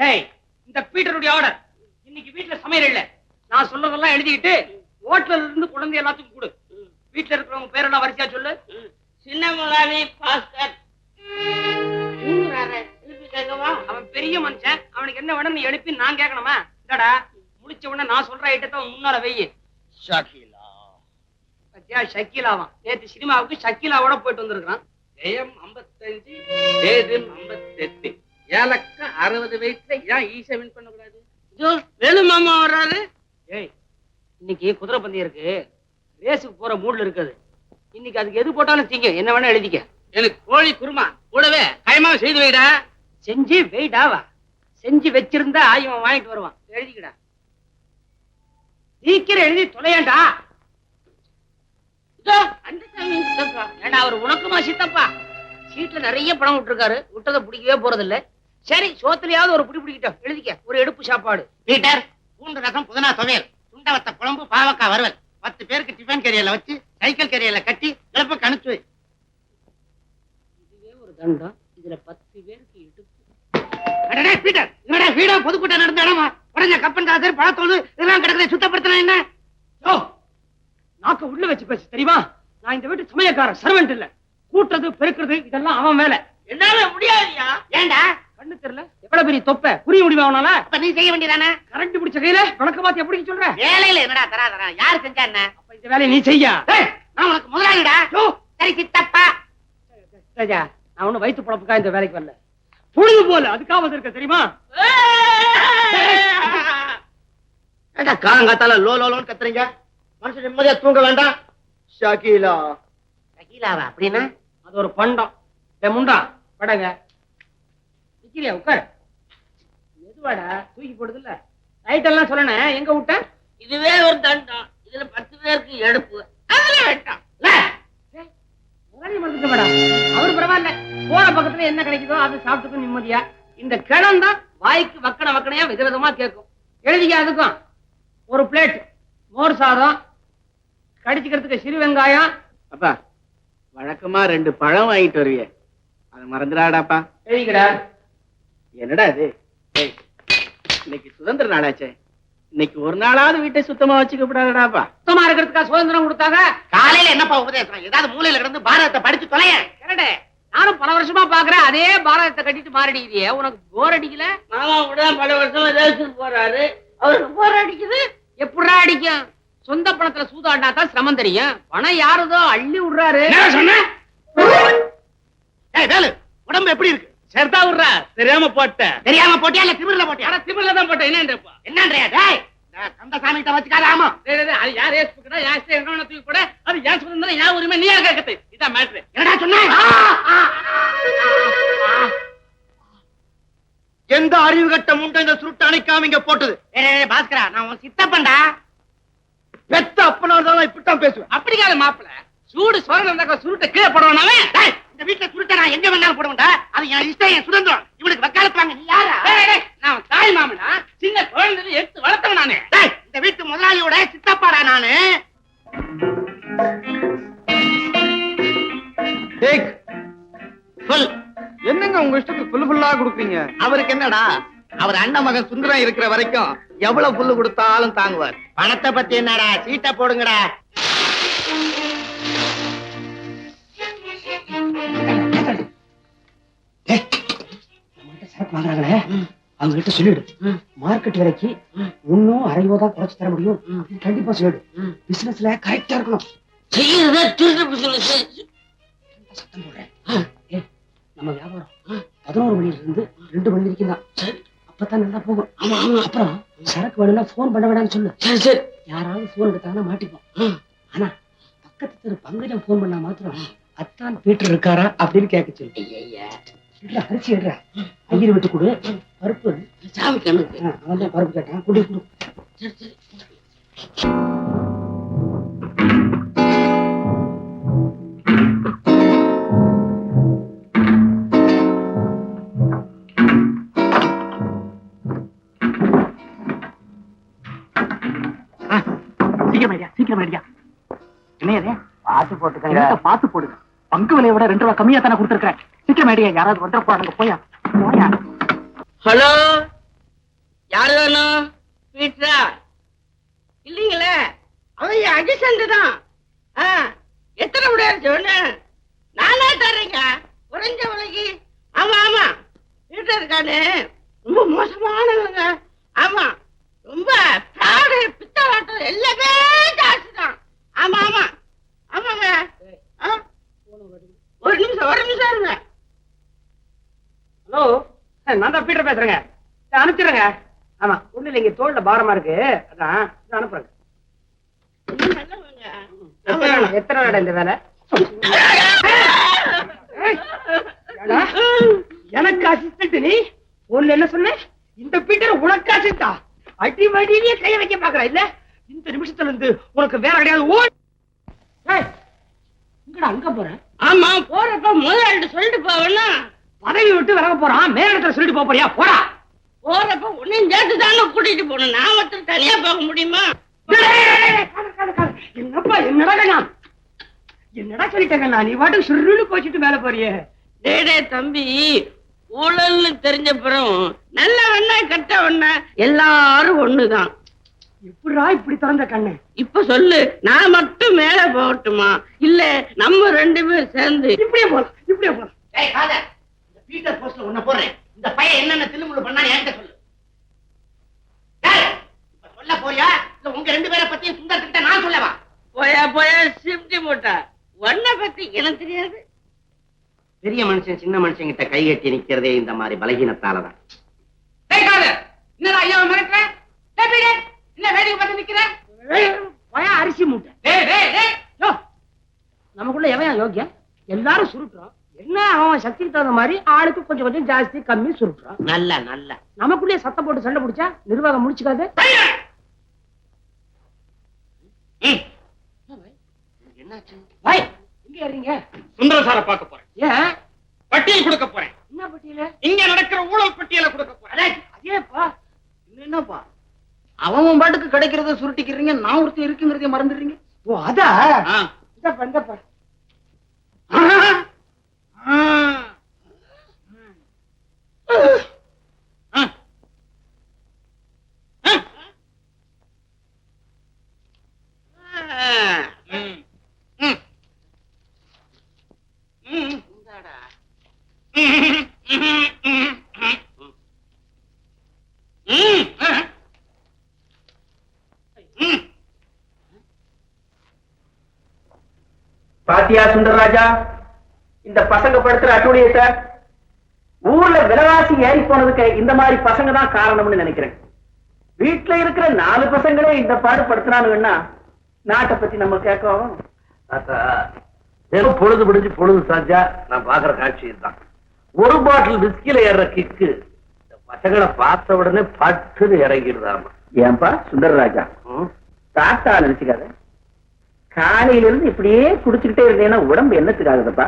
டேய் இந்த பீட்டருடைய ஆர்டர். இன்னைக்கு வீட்ல சமையல் இல்ல. நான் சொல்றதெல்லாம் எழுதிக்கிட்டு ஹோட்டல்ல இருந்து குழந்தை எல்லாத்துக்கும் கொடு. வீட்ல இருக்கிறவங்க பேரெல்லாம் வரிசையா சொல்லு. சின்ன முதலாளி பாஸ்கர்? அவன் பெரிய மனுஷன். அவனுக்கு என்ன வேணும் நீ எழுப்பி நான் கேட்கணுமா? இல்லடா முடிச்ச உடனே நான் சொல்ற ஐட்டத்தை முன்னால வெயி ஷாக்கிலா. பத்தியா ஷக்கீலாவான் நேத்து சினிமாவுக்கு ஷக்கீலாவோட போயிட்டு வந்திருக்கான் ஜெயம் 55 சேதும் 58 ஏலக்காய் அறுபது வயசுல ஏன் ஈஸியா வின் பண்ணக்கூடாது? இதோ வேலு மாமா வர்றாரு. ஏய் இன்னைக்கு குதிரை பந்தயம் இருக்கு. ரேஸுக்கு போற மூட்ல இருக்குது. இன்னைக்கு அதுக்கு எது போட்டாலும் திங்க. என்ன வேணா எழுதிக்க. எனக்கு கோழி குருமா கூடவே கைமாவை செய்து வைடா. செஞ்சு வெயிடாவா செஞ்சு வச்சிருந்தா இவன் வாங்கிட்டு வருவான். எழுதிக்கடா. சீக்கிரம் எழுதி தொலையாண்டா. ஏண்டா அவர் உனக்குமா சித்தப்பா? சீட்ல நிறைய பணம் விட்டுருக்காரு. விட்டதை பிடிக்கவே போறது இல்ல சரி சோத்துலயாவது ஒரு பிடி பிடிக்கிட்டோம் எழுதிக்க. ஒரு எடுப்பு சாப்பாடு. பீட்டர் பூண்டு ரசம் புதினா துவையல் சுண்டவத்த குழம்பு பாவக்காய் வறுவல். பத்து பேருக்கு டிஃபன் கேரியர்ல வச்சு சைக்கிள் கேரியர்ல கட்டி இழப்ப கணிச்சு. இதுவே ஒரு தண்டம் இதுல பத்து பேருக்கு எடுப்பு அடடே, பீட்டர் இவடா வீடா பொதுக்கூட்டம் நடந்த இடமா? உடஞ்ச கப்பன் காசு பழத்தோடு இதெல்லாம் கிடக்குது சுத்தப்படுத்தினா என்ன? யோ, நாக்க உள்ள வச்சு பேசு தெரியுமா? நான் இந்த வீட்டு சமயக்காரன் சர்வெண்ட் இல்ல. கூட்டுறது பெருக்குறது இதெல்லாம் அவன் வேலை. என்னால முடியாதுயா ஏண்டா? கண்ணு தெரியல. எவ்வளவு பெரிய தொப்பை? புரிய முடியுமா அவனால அப்ப நீ செய்ய வேண்டியதானே? கரண்ட் பிடிச்ச கையில கணக்கு பார்த்து எப்படி சொல்ற? வேலையில என்னடா தரா தரா? யாரு செஞ்சா என்ன? அப்ப இந்த வேலையை நீ செய்யா. ஏய், நான் உனக்கு முதலாளிடா. சரி சித்தப்பா. ராஜா நான் ஒண்ணு வயிற்று பழப்புக்கா இந்த வேலைக்கு வரல. பொழுது போல அதுக்காவது இருக்க தெரியுமா? காலங்காத்தால லோ லோ லோன்னு கத்துறீங்க? மனுஷன் நிம்மதியா தூங்க வேண்டாம். ஷாக்கிலா ஷக்கீலாவா அப்படின்னா? அது ஒரு பண்டம். முண்டா படங்க நிக்கிறியா உட்கார். எதுவாடா தூக்கி போடுது இல்ல எல்லாம் சொல்லணும் எங்க விட்ட? இதுவே ஒரு தண்டம் இதுல பத்து பேருக்கு எடுப்பு. அதுல அவர் பரவாயில்ல. போற பக்கத்துல என்ன கிடைக்குதோ அது சாப்பிட்டுக்கும் நிம்மதியா. இந்த கிழம் தான் வாய்க்கு வக்கன வக்கனையா விதவிதமா கேட்கும். எழுதிக்க அதுக்கும். ஒரு பிளேட் மோர் சாதம். கடிச்சுக்கிறதுக்கு சிறு வெங்காயம். அப்பா வழக்கமா ரெண்டு பழம் வாங்கிட்டு வருவிய. அது மறந்துடாடாப்பா எழுதிக்கடா. என்னடா இது? இன்னைக்கு சுதந்திர நாளாச்சே. இன்னைக்கு ஒரு நாளாவது வீட்டை சுத்தமா வச்சுக்கப்படாதாடாப்பா சுத்தமா இருக்கிறதுக்கா சுதந்திரம் கொடுத்தாங்க? காலையில என்னப்பா உபதேசம்? ஏதாவது மூலையில கிடந்து பாரதத்தை படிச்சு தொலைய. கரடே நானும் பல வருஷமா பாக்குறேன். அதே பாரதத்தை கட்டிட்டு மாரடிக்கிறியே உனக்கு போர் அடிக்கல? மாமா கூட பல வருஷமா போறாரு. அவருக்கு போர் அடிக்குது. எப்படிடா அடிக்கும்? சொந்த பணத்துல சூதாடினா தான் சிரமம் தெரியும். பணம் யாருதோ அள்ளி விடுறாரு. சொன்ன? ஏய் வேலு உடம்பு எப்படி இருக்கு? சேர்த்தா விடுறா. தெரியாம போட்டேன் தெரியாம போட்டியா? இல்ல திமிர்ல போட்டியா? திமிழ்ல தான் போட்டேன் என்னன்றப்பா என்னன்றியா? டேய் நான் கந்தசாமி கிட்ட வச்சுக்காத ஆமா அது யார் ஏஸ் போட்டா யார் எங்க தூக்கி போட. அது யார் சுதந்திரம் யார் உரிமை நீ யார் கேட்கறது இதான் மேட்ரு என்னடா சொன்ன? எந்த அறிவு கட்ட முண்டை இந்த சுருட்டு அணைக்காம இங்க போட்டது? பாஸ்கரா நான் உன் சித்தப்பன்டா. பெத்த அப்பனா இருந்தாலும் இப்படித்தான் பேசுவேன். அப்படிக்காத மாப்பிள சூடு சோழன் இருந்தாக்க சுருட்ட கீழே போடுவானே டேய், இந்த வீட்டுல சுருட்ட நான் எங்க வேணாலும் போடுவேன்டா. அது என் இஷ்டம் என் சுதந்திரம். இவனுக்கு வக்காலத்து வாங்க நீ யாரா? நான் தாய் மாமனா? சின்ன குழந்தை எடுத்து வளர்த்தவன் நானே. டேய், இந்த வீட்டு முதலாளியோட சித்தப்பாடா நானு? சொல். என்னங்க உங்க இஷ்டத்துக்கு புல்லு புல்லா கொடுக்குறீங்க? அவருக்கு என்னடா? அவர் அண்ணன் மகன் சுந்தரம் இருக்கிற வரைக்கும் எவ்வளவு புல்லு கொடுத்தாலும் தாங்குவார். பணத்தை பத்தி என்னடா? சீட்டை போடுங்கடா. சரக்கு வாங்குறாங்களே அவங்க கிட்ட சொல்லிடு மார்க்கெட் விலைக்கு ஒன்னும் அரைவோ தான் குறைச்சு தர முடியும். கண்டிப்பா சொல்லிடு. பிசினஸ்ல கரெக்டா இருக்கணும். செய்யறத திருட்டு பிசினஸ் சத்தம் போடுறேன். நம்ம வியாபாரம் பதினோரு மணில இருந்து ரெண்டு மணி வரைக்கும் தான். அப்பதான் நல்லா போகும். ஆமா ஆமா. அப்புறம் சரக்கு வேணும்னா போன் பண்ண வேணாம்னு சொல்லு. சரி சரி. யாராவது போன் எடுத்தாங்கன்னா மாட்டிப்போம். ஆனா பக்கத்து தெரு பங்கஜம் போன் பண்ணா மாத்திரம் அத்தான் பீட்டர் இருக்காரா அப்படின்னு கேட்க சொல்லு. அரிசி எடுற. ஐயர் விட்டு கொடு. பருப்பு. சாமி கண்ணுக்கு ஆ, அவன் தான் பருப்பு கேட்டான். குடி குடு. சரி பார்த்து போட்டுக்கங்க. போடுங்க பங்கு விலையை விட ரெண்டு ரூபா கம்மியா தானே கொடுத்துருக்கேன் சீக்கிரம் அடியா யாராவது வந்துட போறாங்க போயா? போயா? ஹலோ? யாரு வேணும் வீட்டுல இல்லீங்களே அவன் அஜிசந்து தான். எத்தனை முடியாது சொன்ன நானே தர்றீங்க. குறைஞ்ச உலகி. ஆமா ஆமா. வீட்டுல இருக்கானு. ரொம்ப மோசமானவங்க. ஆமா. ரொம்ப பிராடு பித்தவாட்டம் எல்லாமே ஜாஸ்தி தான் ஆமா ஆமா. ஆமாங்க. ஒரு நிமிஷம் ஒரு நிமிஷம் இருங்க. நான் தான் பீட்டர் பேசுறேங்க. அனுப்பிச்சிடுறேங்க ஆமா ஒண்ணு இல்லைங்க தோல்ல பாரமா இருக்கு. அதான் அனுப்புறேங்க. எத்தனை நாள்? இந்த வேலை? எனக்கு அசிஸ்டன்ட் நீ? ஒண்ணு என்ன சொன்ன? இந்த பீட்டர் உனக்கு அசிஸ்டா அடி வடியிலேயே கைய வைக்க பாக்குற இல்ல? இந்த நிமிஷத்துல இருந்து உனக்கு வேற கிடையாது. ஓ அங்க போற? ஆமா போறப்ப முதலாளிட்ட சொல்லிட்டு போவேன்னா? பதவி விட்டு விலக போறான். மேலிடத்துல சொல்லிட்டு போப் போறியா? போடா. போறப்ப உன்னையும் சேர்த்து தானே கூட்டிட்டு போகணும். நான் மட்டும் தனியா போக முடியுமா. என்னப்பா என்னடா என்னடா சொல்லிட்டேங்க நான் நீ பாட்டுக்கு சுருன்னு கோச்சிட்டு மேல போறியே. டேய் தம்பி. ஊழல்னு தெரிஞ்ச பிறகு நல்ல வண்ணா கெட்ட வண்ணா எல்லாரும் ஒண்ணுதான். எப்படிடா இப்படி திறந்த கண்ணு? இப்ப சொல்லு நான் மட்டும் மேல போகட்டுமா? இல்ல நம்ம ரெண்டு பேரும் சேர்ந்து இப்படியே போலாம் இப்படியே போலாம் ஏய் காதர் இந்த பீட்டர் போஸ்ட்ல உன்ன போடுறேன். இந்த பையன் என்னென்ன தில்லுமுள்ளு பண்ணான்னு என்கிட்ட சொல்லு. இப்ப சொல்ல போறியா? இல்ல உங்க ரெண்டு பேரை பத்தியும் சுந்தர் கிட்ட நான் சொல்லவா? போயா போயா சிப்டி மூட்டா. உன்னை பத்தி எனக்கு தெரியாது. பெரிய மனுஷன் சின்ன மனுஷன் கிட்ட கை கட்டி நிக்கிறதே இந்த மாதிரி பலகீனத்தாலதான். என்னடா ஐயா மிரட்டுற? என்ன வேடிக்கை பார்த்து நிக்கிற? அரிசி மூட்டை. நமக்குள்ள எவன் யோக்கியம் எல்லாரும் சுருட்டுறோம். என்ன அவன் சக்திக்கு தகுந்த மாதிரி ஆளுக்கு கொஞ்சம் கொஞ்சம் ஜாஸ்தி கம்மி சுருட்டுறான் நல்ல நல்ல. நமக்குள்ளே சத்தம் போட்டு சண்டை பிடிச்சா நிர்வாகம் முடிச்சுக்காது. என்னாச்சு? பாய் எங்க ஏறீங்க சுந்தர சார பார்க்க போறேன். ஏன்? பட்டியல் கொடுக்க போறேன். என்ன பட்டியல? இங்க நடக்கிற ஊழல் பட்டியலை கொடுக்க போறேன். அதேப்பா. என்னப்பா? அவன் பாட்டுக்கு கிடைக்கிறத சுருட்டிக்கிறீங்க நான் ஒருத்தர் இருக்குங்கிறதைய மறந்துடுறீங்க. ஓ அதா. இந்தப்பா இந்தப்பா பாத்தியா சுந்தரராஜா? இந்த பசங்க படுத்துற அட்டுழியத்தை ஊர்ல விலைவாசி ஏறி போனதுக்கு இந்த மாதிரி பசங்க தான் காரணம்னு நினைக்கிறேன். வீட்டுல இருக்கிற நாலு பசங்களே இந்த பாடு படுத்துறானுங்கன்னா நாட்டை பத்தி நம்ம கேட்கவும். வெறும் பொழுது பிடிச்சு பொழுது சாஞ்சா நான் பாக்குற காட்சி இதுதான். ஒரு பாட்டில் விஸ்கில ஏற கிக்கு இந்த பசங்களை பார்த்த உடனே பட்டுன்னு இறங்கிடுதாமா ஏன்பா சுந்தரராஜா? தாத்தா நினைச்சுக்காத. காலையில இருந்து இப்படியே குடிச்சுக்கிட்டே இருந்தேன்னா உடம்பு என்னத்துக்கு ஆகுதுப்பா